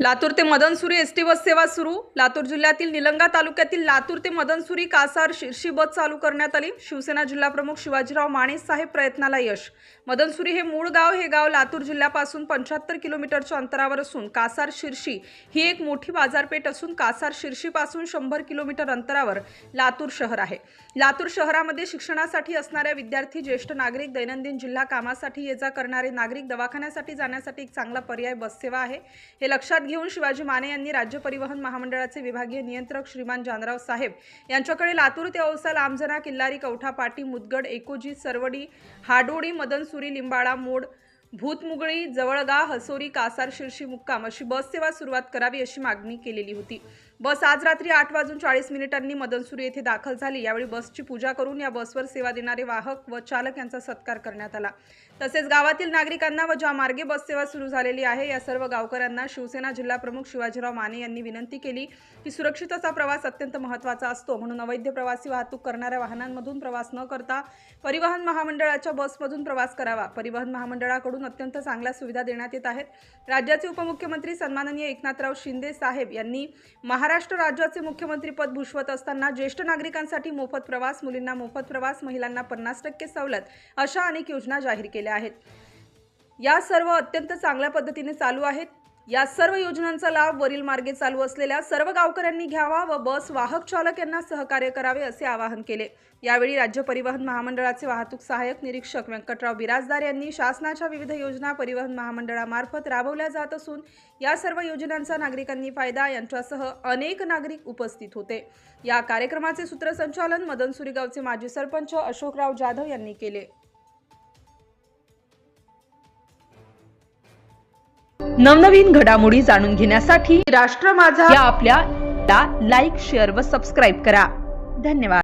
लातूर ते Madansuri S T bus सेवा सुरू. लातूर जिल्ह्यातील निलंगा तालुक्यातील लातूर ते मदनसुरी कासार शिर्शी बस चालू करण्यात आली. शिवसेना जिल्हाप्रमुख शिवाजीराव माने साहेब प्रयत्नाला यश. मदनसुरी हे मूळ गाव हे गाव लातूर जिल्ह्यापासून पंच्याहत्तर किलोमीटरच्या अंतरावर असून कासार शिर्शी ही एक मोठी बाजारपेठ असून कासार शिर्शीपासून शंभर किलोमीटर अंतरावर लातूर शहर आहे. लातूर शहरामध्ये शिक्षणासाठी असणाऱ्या विद्यार्थी ज्येष्ठ नागरिक दैनंदिन जिल्हा कामासाठी ये जा करणारे नागरिक दवाखान्यासाठी जाण्यासाठी एक चांगला पर्याय बससेवा आहे. हे लक्षात घेऊन शिवाजी माने यांनी राज्य परिवहन महामंडळाचे विभागीय नियंत्रक श्रीमान जानराव साहेब यांच्याकडे लातूर ते औसा लांबजना किल्लारी कवठा पाटी मुदगड एकोजी सरवडी हाडोडी मदनसुरी लिंबाळा मोड भूतमुगळी जवळगा हसोरी कासार शिर्शी मुक्काम अशी बस सेवा सुरुवात करावी अशी मागणी केलेली होती. बस आज रात्री आठ वाजून चाळीस मिनिटांनी मदनसुरी येथे दाखल झाली. यावेळी बसची पूजा करून या बसवर सेवा देणारे वाहक व चालक यांचा सत्कार करण्यात आला. तसेच गावातील नागरिकांना व ज्या मार्गे बससेवा सुरू झालेली आहे या सर्व गावकऱ्यांना शिवसेना जिल्हा प्रमुख शिवाजीराव माने यांनी विनंती केली की सुरक्षितचा प्रवास अत्यंत महत्त्वाचा असतो. म्हणून अवैध प्रवासी वाहतूक करणाऱ्या वाहनांमधून प्रवास न करता परिवहन महामंडळाच्या बसमधून प्रवास करावा. परिवहन महामंडळाकडून अत्यंत चांगल्या सुविधा देण्यात येत आहेत. राज्याचे उपमुख्यमंत्री सन्माननीय एकनाथराव शिंदे साहेब यांनी महाराष्ट्र राज्याचे मुख्यमंत्रीपद भूषवत असताना ज्येष्ठ नागरिकांसाठी मोफत प्रवास मुलींना मोफत प्रवास महिलांना पन्नास टक्के सवलत अशा अनेक योजना जाहीर केल्या आहेत. या सर्व अत्यंत चांगल्या पद्धतीने चालू आहेत. या सर्व योजनांचा लाभ वरील मार्गे चालू असलेल्या सर्व गावकऱ्यांनी घ्यावा व बस वाहक चालक यांना सहकार्य करावे असे आवाहन केले. यावेळी राज्य परिवहन महामंडळाचे वाहतूक सहाय्यक निरीक्षक व्यंकटराव बिराजदार यांनी शासनाच्या विविध योजना परिवहन महामंडळामार्फत राबवल्या जात असून या सर्व योजनांचा नागरिकांनी फायदा यांच्यासह अनेक नागरिक उपस्थित होते. या कार्यक्रमाचे सूत्रसंचालन मदन सुरीगावचे माजी सरपंच अशोकराव जाधव यांनी केले. नवनवीन घडामोडी जाणून घेण्यासाठी राष्ट्र माझा. या आपल्या लाईक शेअर व सबस्क्राईब करा. धन्यवाद.